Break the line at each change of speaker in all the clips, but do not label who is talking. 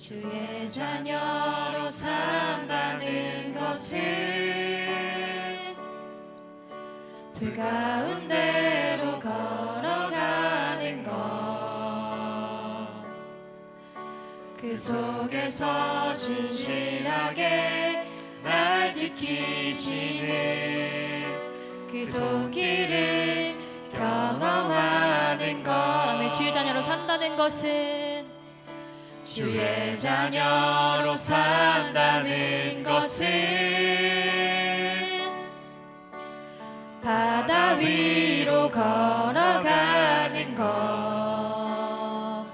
주의 자녀로 산다는 것은 불 가운데로 걸어가는 것. 그 속에서 진실하게 날 지키시는 그 손길을 경험하는 것. 주의 자녀로 산다는 것은 주의 자녀로 산다는 것은 바다 위로 걸어가는 것.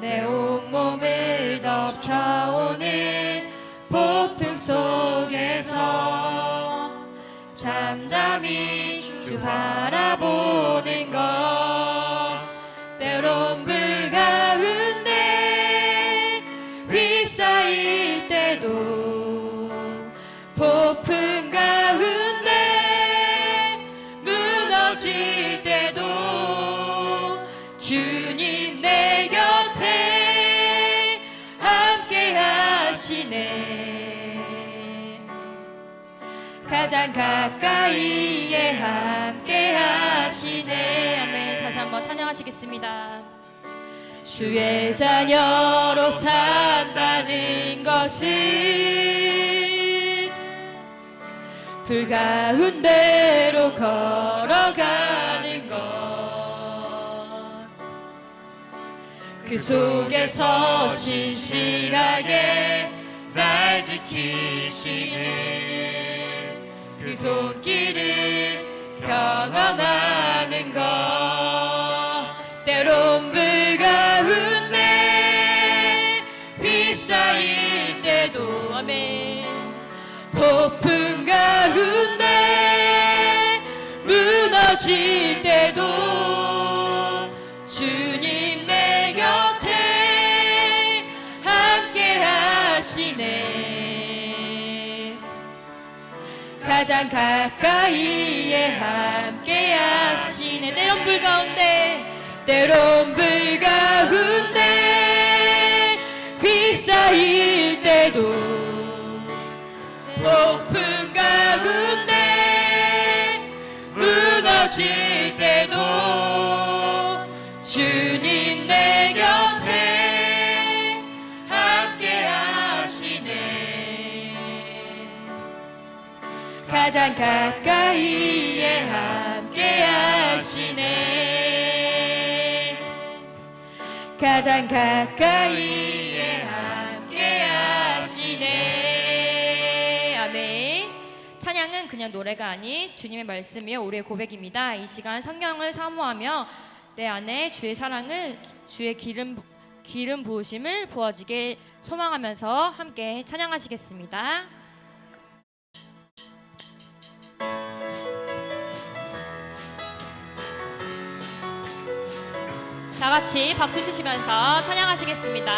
내 온몸을 덮쳐오는 폭풍 속에서 잠잠히 주 바라보는 가까이에 함께 하시네. 아멘. 다시 한번 찬양하시겠습니다. 주의 자녀로 산다는 것은 불 가운데로 걸어가는 것. 그 속에서 신실하게 날 지키시는 그 손길을 경험하는 것. 때론 불 가운데 휩싸일 때도 아멘. 폭풍 가운데 무너질 때도 주님 가장 가까이에 함께 하시네. 때론 불 가운데 때론 불 가운데 휩싸일 때도 높은 가운데 무너질 가장 가까이에 함께 하시네. 가장 가까이에 함께 하시네. 아멘. 찬양은 그냥 노래가 아닌 주님의 말씀이요 우리의 고백입니다. 이 시간 성경을 사모하며 내 안에 주의 사랑을 주의 기름 부- 기름 부으심을 부어지게 소망하면서 함께 찬양하시겠습니다 같이 박수 치시면서 찬양하시겠습니다.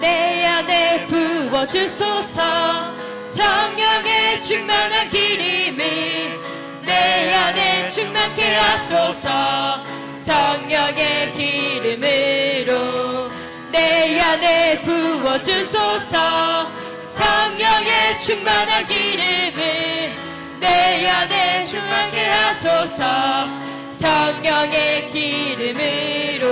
내 안에 부어주소서 성령의 충만한 기름을 내 안에 충만케 하소서 성령의 기름으로 내 안에 부어주소서 성령의 충만한 기름을 내 안에 충만케 하소서. 성령의 기름으로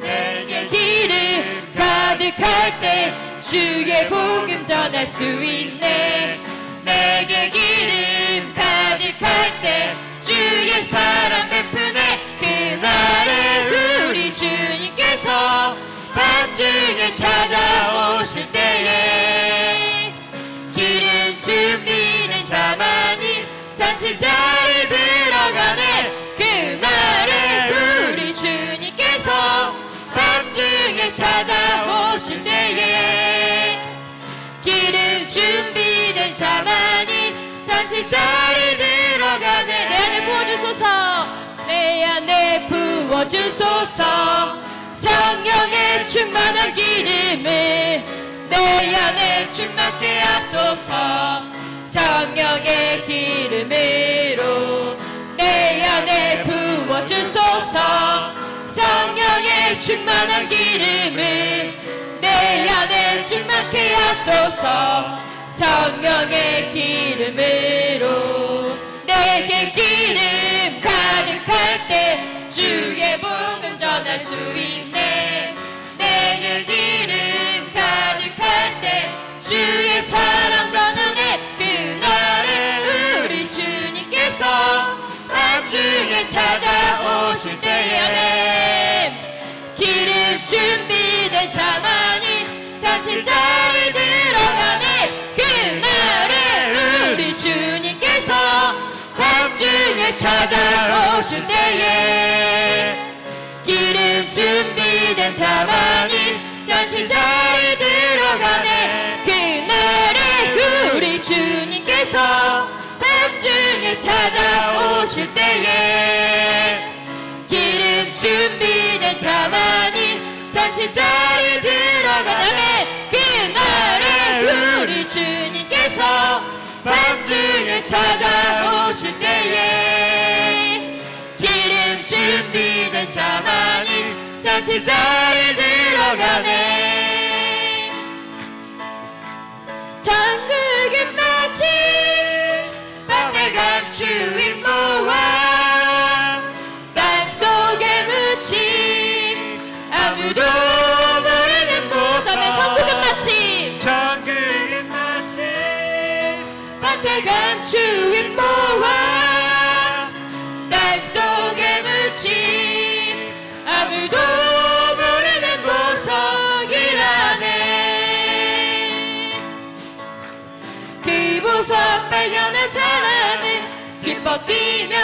내게 기름 가득할 때 주의 복음 전할 수 있네. 내게 기름 가득할 때 주의 사랑 베푸 밤중에 찾아오실 때에 기름 준비는 자만이 잔치자리 들어가네. 그 날에 우리 주님께서 밤중에 찾아오실 때에 기름 준비된 자만이 잔치자리 들어가네. 내 안에 부어주소서. 내 안에 부어주소서 기름을 내 안에 충만케 하소서. 성령의 기름으로 내 안에 부어주소서. 성령의 충만한 기름을 내 안에 충만케 하소서. 성령의 기름 사랑 전하네. 그날에 우리 주님께서 밤중에 찾아오실 때에 아멘 기름 준비된 자만이 잔치자리 들어가네. 그날에 우리 주님께서 밤중에 찾아오실 때에 기름 준비된 자만이 잔치자리 들어가네. 그날에 우리 주님께서 밤중에 찾아오실 때에 기름 준비된 자만이 잔치 자리 들어가네 그날에 우리 주님께서 밤중에 찾아오실 때에 기름 준비된 자만이 잔치 자리 들어가네 모아 땅속에 묻힌 아무도 모르는 보석이라네. 그 보석 발견한 사람은 기뻐 뛰며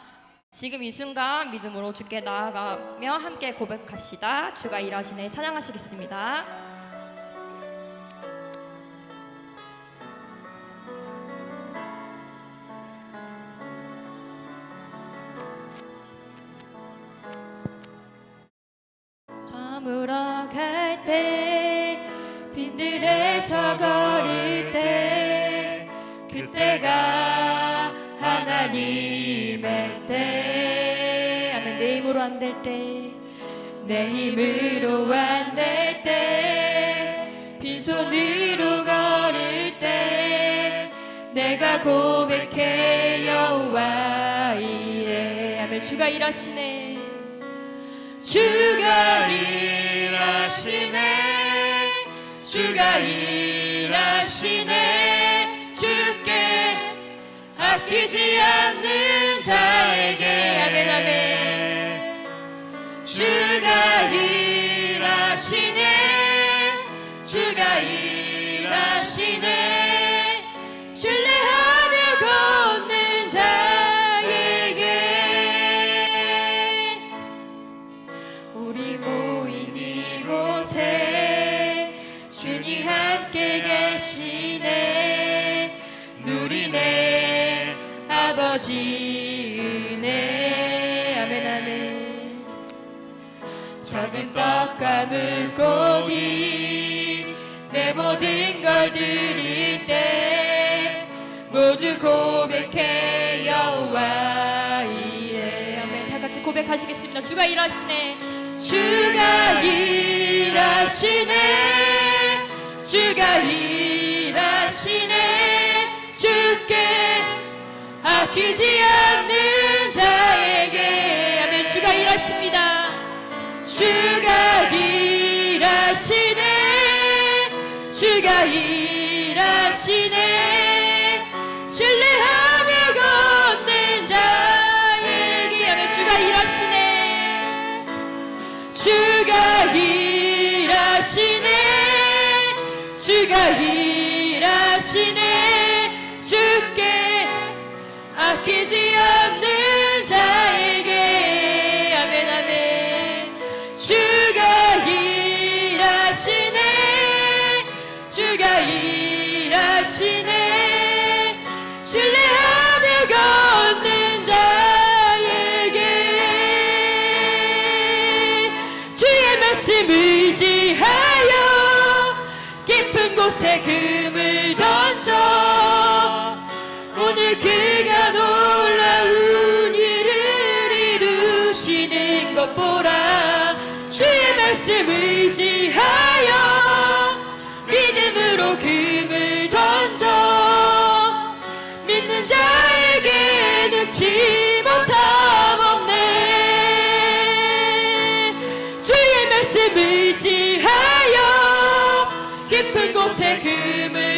지금 이 순간 믿음으로 주께 나아가며 함께 고백합시다. 주가 일하시네. 찬양하시겠습니다. 저물어 때 그때가 하나님 될 때 내 힘으로 안 될 때 빈손으로 걸을 때 내가 고백해 여호와 이래 아멘. 주가 일하시네. 주가 일하시네. 주가 일하시네. 주께 아끼지 않는 자에게. 아멘 아멘 아버지 은혜 아멘 아멘. 작은 떡과 물고기 내 모든 걸 드릴 때 모두 고백해 여호와 이래. 아멘. 다 같이 고백하시겠습니다. 주가 일하시네. 주가 일하시네. 주가 일하시네 아끼지 않는 자에게 아멘. 주가 일하십니다. 주가 일하시네. 주가 일 의지하여 깊은 곳에 금을